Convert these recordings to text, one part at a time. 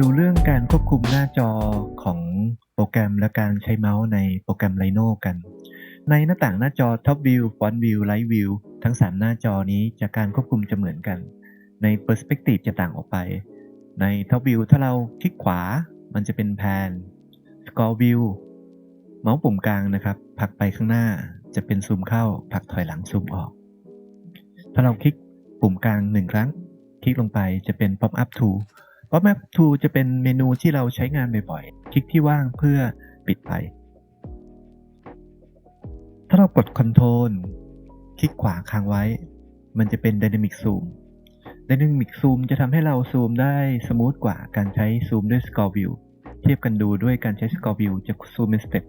ดูเรื่องการควบคุมหน้าจอของโปรแกรมและการใช้เมาส์ในโปรแกรม Rhino กัน ในหน้าต่างหน้าจอ Top View, Front View, Light View ทั้ง 3 หน้าจอนี้จากการควบคุมจะเหมือนกัน ใน Perspective จะต่างออกไป ใน Top View ถ้าเราคลิกขวา มันจะเป็นแพน Scroll View เมาส์ปุ่มกลางนะครับผลักไปข้างหน้าจะเป็นซูมเข้าผลักถอยหลังซูมออก ถ้าเราคลิกปุ่มกลางหนึ่งครั้ง คลิกลงไปจะเป็น Pop Up Tool Pop Up Tool จะเป็นเมนูที่เราใช้งานบ่อยๆ คลิกที่ว่างเพื่อปิดไป ถ้าเรากด Ctrl คลิกขวาค้างไว้ มันจะเป็น Dynamic Zoom Dynamic Zoom จะทำให้เราซูมได้สมูทกว่าการใช้ซูมด้วย Scroll View เทียบกันดูด้วยการใช้ Scroll View จะซูมเป็นสเต็ป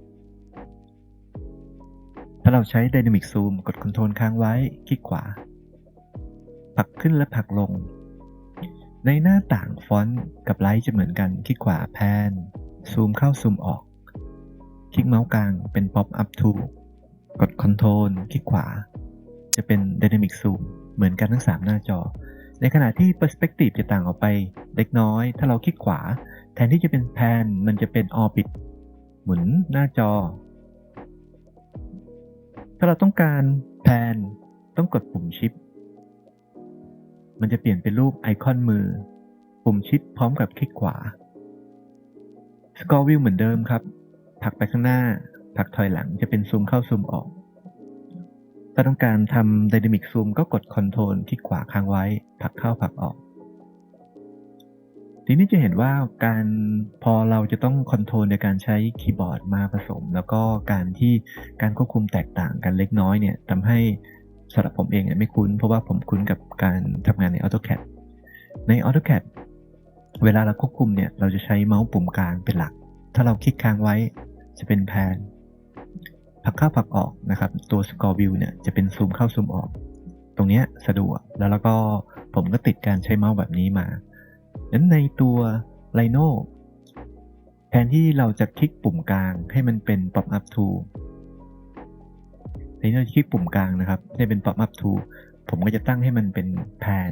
ถ้าเราใช้ Dynamic Zoom กด Ctrl ค้างไว้ คลิกขวาผลักขึ้นและผลักลง ในหน้าต่างฟอนต์กับไลท์จะเหมือนกัน คลิกขวาแพน ซูมเข้าซูมออก คลิกเมาส์กลางเป็น Pop Up Tool กด Ctrl คลิกขวา จะเป็น Dynamic Zoom เหมือนกันทั้ง 3 หน้าจอ ในขณะที่ Perspective จะต่างออกไปเล็กน้อย ถ้าเราคลิกขวา แทนที่จะเป็นแพนมันจะเป็น Orbit หมุนหน้าจอ ถ้าเราต้องการแพนต้องกดปุ่มชิป มันจะเปลี่ยนเป็นรูปไอคอนมือ ปุ่มชิปพร้อมกับคลิกขวา Scroll View เหมือนเดิมครับผลักไปข้างหน้าผลักถอยหลังจะเป็นซูมเข้าซูมออก ถ้าต้องการทำ Dynamic Zoom ก็กด Ctrl คลิกขวาค้างไว้ผลักเข้าผลักออก ทีนี้จะเห็นว่าการพอเราจะต้องคอนโทรลในการใช้คีย์บอร์ดมาผสม แล้วก็การที่การควบคุมแตกต่างกันเล็กน้อยเนี่ยทำให้ สำหรับผมเองเนี่ยไม่คุ้น เพราะว่าผมคุ้นกับการทำงานใน AutoCAD ใน AutoCAD เวลาเราควบคุมเนี่ย เราจะใช้เมาส์ปุ่มกลางเป็นหลัก ถ้าเราคลิกค้างไว้จะเป็นแพนผักเข้าผักออกนะครับ ตัว Score View เนี่ยจะเป็นซูมเข้าซูมออก ตรงนี้สะดวก แล้วแล้วก็ผมก็ติดการใช้เมาส์แบบนี้มาดังนั้นในตัว Rhino แทนที่เราจะคลิกปุ่มกลางให้มันเป็น Pop Up Tool นนี้เราคลิกปุ่มกลางนะครับให้เป็น Pop Up Tool ผมก็จะตั้งให้มันเป็นแพน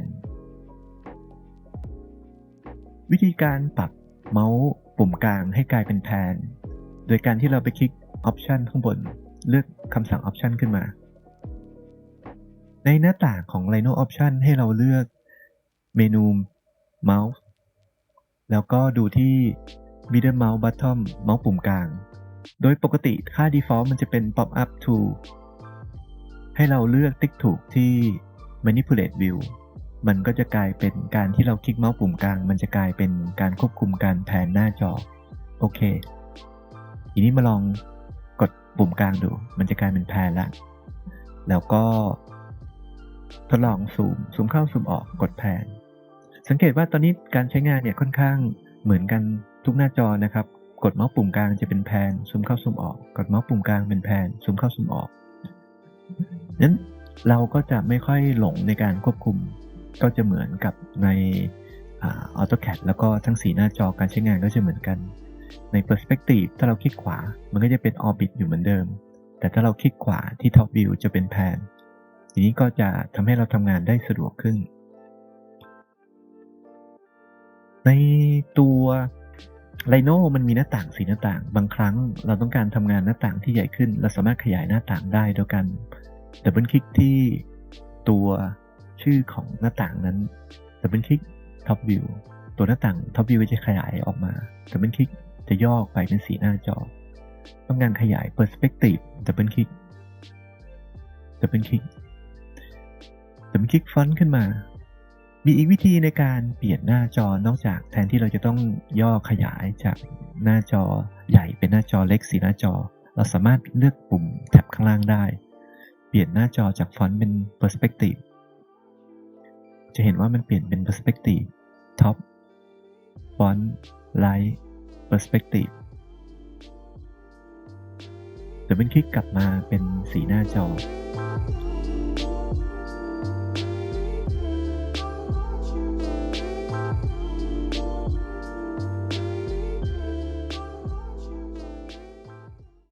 วิธีการปรับเมาส์ปุ่มกลางให้กลายเป็นแพนโดยการที่เราไปคลิก Option ข้างบน เลือกคำสั่ง Option ขึ้นมา ในหน้าต่างของ Rhino Option ให้เราเลือกเมนู Mouse แล้วก็ดูที่ Middle Mouse Bottom เมาส์ปุ่มกลาง โดยปกติค่า Default มันจะเป็น Pop Up Tool ให้เราเลือกติ๊กถูกที่ Manipulate View มันก็จะกลายเป็นการที่เราคลิกเมาส์ปุ่มกลาง มันจะกลายเป็นการควบคุมการแผนหน้าจอ โอเค ทีนี้มาลองกดปุ่มกลางดู มันจะกลายเป็นแพนแล้วแล้วก็ทดลองซูม ซูมเข้าซูมออก กดแพนสังเกตว่าตอนนี้การใช้งานเนี่ยค่อนข้างเหมือนกันทุกหน้าจอนะครับ กดเมาส์ปุ่มกลางจะเป็นแพน ซูมเข้าซูมออก กดเมาส์ปุ่มกลางเป็นแพน ซูมเข้าซูมออก นั้นเราก็จะไม่ค่อยหลงในการควบคุม ก็จะเหมือนกับใน AutoCAD แล้วก็ทั้งสีหน้าจอการใช้งานก็จะเหมือนกัน ใน Perspective ถ้าเราคลิกขวา มันก็จะเป็น Orbit อยู่เหมือนเดิม แต่ถ้าเราคลิกขวาที่ Top View จะเป็นแพนทีนี้ก็จะทำให้เราทำงานได้สะดวกขึ้น ในตัว Rhino มันมีหน้าต่างสีหน้าต่าง บางครั้งเราต้องการทำงานหน้าต่างที่ใหญ่ขึ้น เราสามารถขยายหน้าต่างได้โดยการ ดับเบิลคลิกที่ตัวชื่อของหน้าต่างนั้นดับเบิลคลิก Top View ตัวหน้าต่าง Top View จะขยายออกมาดับเบิลคลิกจะย่อไปเป็นสีหน้าจอ ต้องการขยาย Perspective ดับเบิลคลิกดับเบิลคลิกดับเบิลคลิกฟอนต์ขึ้นมา มีอีกวิธีในการเปลี่ยนหน้าจอนอกจากแทนที่เราจะต้องย่อขยายจากหน้าจอใหญ่เป็นหน้าจอเล็กสีหน้าจอ เราสามารถเลือกปุ่มแท็บข้างล่างได้ ปลี่ยนหน้าจอจากฟอนต์เป็น Perspective จะเห็นว่ามันเปลี่ยนเป็น Perspective Top Font Light Perspective แต่เป็นคลิกกลับมาเป็นสีหน้าจอ